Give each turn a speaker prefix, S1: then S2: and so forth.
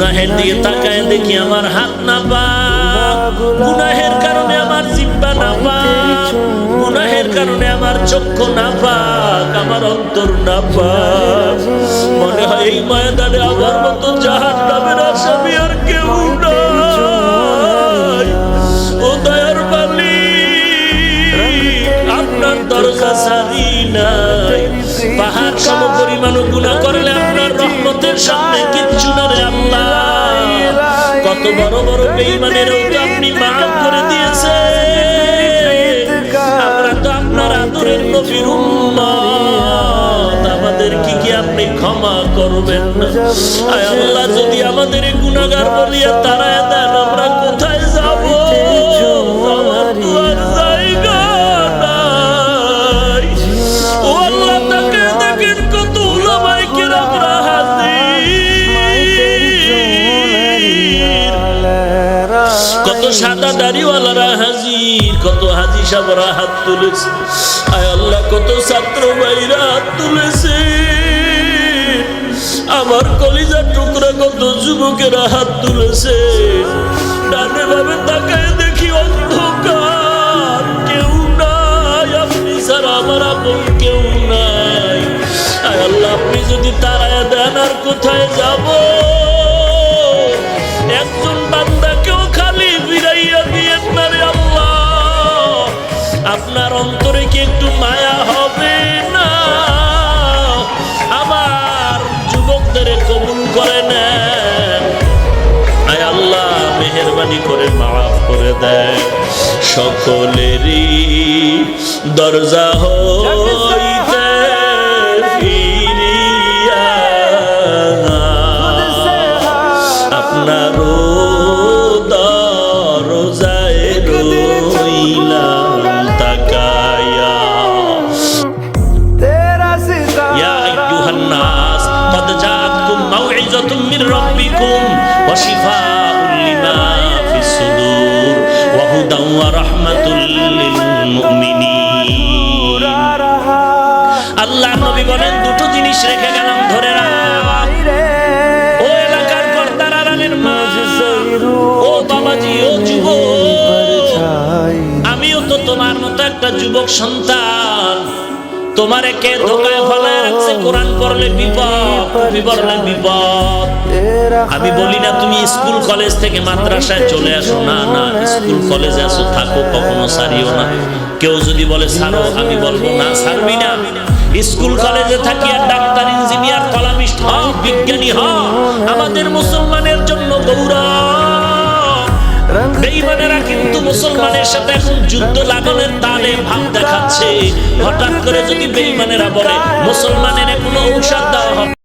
S1: গুনাহের দিকে তাকায় দেখি আমার হাত না পাক গুনাহের কারণে আমার জিব্বা না পাক গুনাহের কারণে আমার চক্ষু না পাক আমার অন্তর না পাক মনে হয় এই ময়দানে আমার মতো জাহান নামের আসামি আর কেউ ও দয়ার মালিক, আপনার দরজা সারি নাই। পাহাড় সম পরিমাণ গুণা করলে আপনার রহমতের সামনে কিচ্ছু না। রে কত বড় বড় বেইমানেরও তো আপনি মাফ করে দিয়েছে আমরা তো আপনার আদরের নবীর উম্মত। আমাদের কি কি আপনি ক্ষমা করবেন? না আয় আল্লাহ, যদি আমাদের গুনাহগার বলিয়া তারা দেন, আমরা কোথায় সাদা দাড়িওয়ালারা হাজির, কত হাজি সাহরা হাত তুলেছে। আয় আল্লাহ, কত ছাত্র ভাইরা হাত তুলেছে। আমার কলিজার টুকরা কত যুবকেরা হাত তুলেছে। ডানে ভাবে তাকায় দেখি অন্ধকার, কেউ নাই। আপনি ছাড়া আমার আপন কেউ নাই। আয় আল্লাহ, আপনি যদি তারায় দেন, আর কোথায় যাব? আপনার অন্তরে কি একটু মায়া হবে না? আমার যুবকদের কবুল করে নেন। আয় আল্লাহ মেহরবানি করে মাফ করে দেয় সকলেরই দরজা হইতে من ربكم وشفاء لما في الصدور وهدى ورحمة للمؤمنين. আল্লাহ নবী বলেন, দুটো জিনিস রেখে গেলাম, ধরে ও এলাকার কর্তার আড়ালের মা, ও বাবাজি, ও যুব আমিও তো তোমার মতো একটা যুবক সন্তান। তোমারে কে ধোকায় ফলায় রাখছে? কোরআন পড়লে বিপদ পড়লে বিপদ। আমি বলি না তুমি স্কুল কলেজ থেকে মাদ্রাসায় চলে আসো। না না, স্কুল কলেজে আসো, থাকো, কখনো সারিও না। কেউ যদি বলে সারো আমি বলব, না সারবি না। স্কুল কলেজে থাকি আর ডাক্তার, ইঞ্জিনিয়ার, কলামিস্ট হ বিজ্ঞানী হ আমাদের মুসলমানের জন্য গৌরব।
S2: रंग
S1: বেঈমানেরা কিন্তু মুসলমানের সাথে এখন যুদ্ধ লাগানোর তালে ভাব দেখাচ্ছে। হঠাৎ করে যদি বেইমানেরা বলে, মুসলমানের কোনো ঔষধ দেওয়া হবে